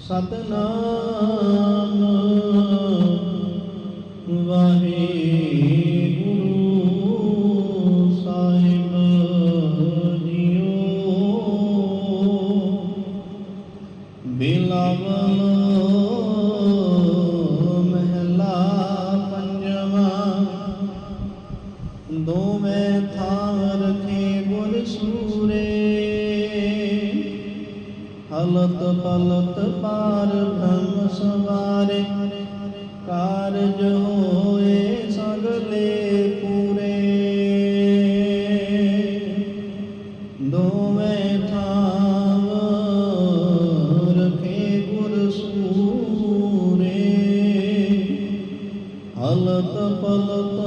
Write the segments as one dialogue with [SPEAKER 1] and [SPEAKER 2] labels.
[SPEAKER 1] ਸਤਨਾਮ ਵਾਹਿਗੁਰੂ ਸਾਹਿਬ ਜੀਓ ਬਿਲਾਵਲ ਮਹਿਲਾ ਪੰਜਵਾ ਦੋਵੇਂ ਥਾਂ ਰਖੇ ਗੁਰ ਸੂਰੇ। ਹਲਤ ਪਲਤ ਪਾਰ ਬ੍ਰਹਮ ਸਵਾਰੇ, ਕਾਰਜ ਹੋਏ ਸਗਲੇ ਪੂਰੇ। ਦੋਵੇਂ ਥਾਂ ਰਖੇ ਗੁਰ ਸੂਰੇ, ਹਲਤ ਪਲਤ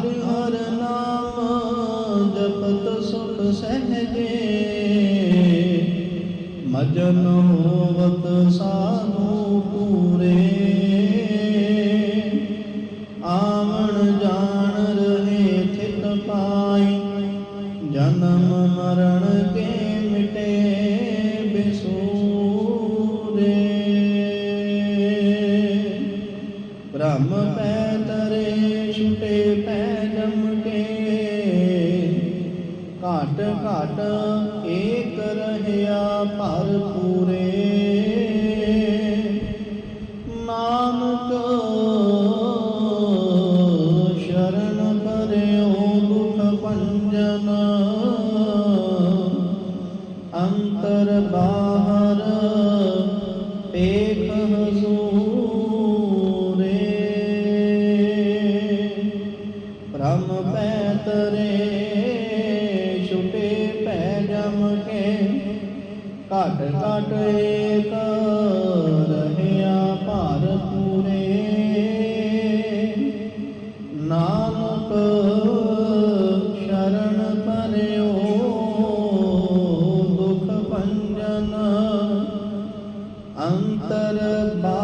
[SPEAKER 1] ਹਰ ਹਰ ਨਾਮ ਜਪਤ ਸੁਖ ਸਹਜੇ। ਮਜਨ ਹੋਵਤ ਸਾਧੂ ਪੂਰੇ। ਆਵਣ ਜਾਣ ਰਹੇ ਥਿਤ ਪਾਈ। ਜਨਮ ਮਰਨ ਕੇ ਬ੍ਰਹਮ ਪੈ ਤਰੇ ਛੁਟੇ ਪੈ ਜਮ ਘਾਟ ਘਾਟ ਏਕ ਰਹਿਆ ਭਰ ਪੂਰੇ। ਨਾਨਕ ਸ਼ਰਨ ਪਰਿਓ ਦੁਖ ਭੰਜਨ। ਅੰਤਰ ਬਾ ਹਮ ਪੈ ਤਰੇ ਛੁਟੇ ਪੈ ਜਮ ਕੇ। ਘਟ ਘਟ ਏਕ ਰਹਿਆ ਭਾਰ ਪੂਰੇ। ਨਾਨਕ ਸ਼ਰਨ ਪਰਿਓ, ਦੁਖ ਭੰਜਨ ਅੰਤਰ ਬਾ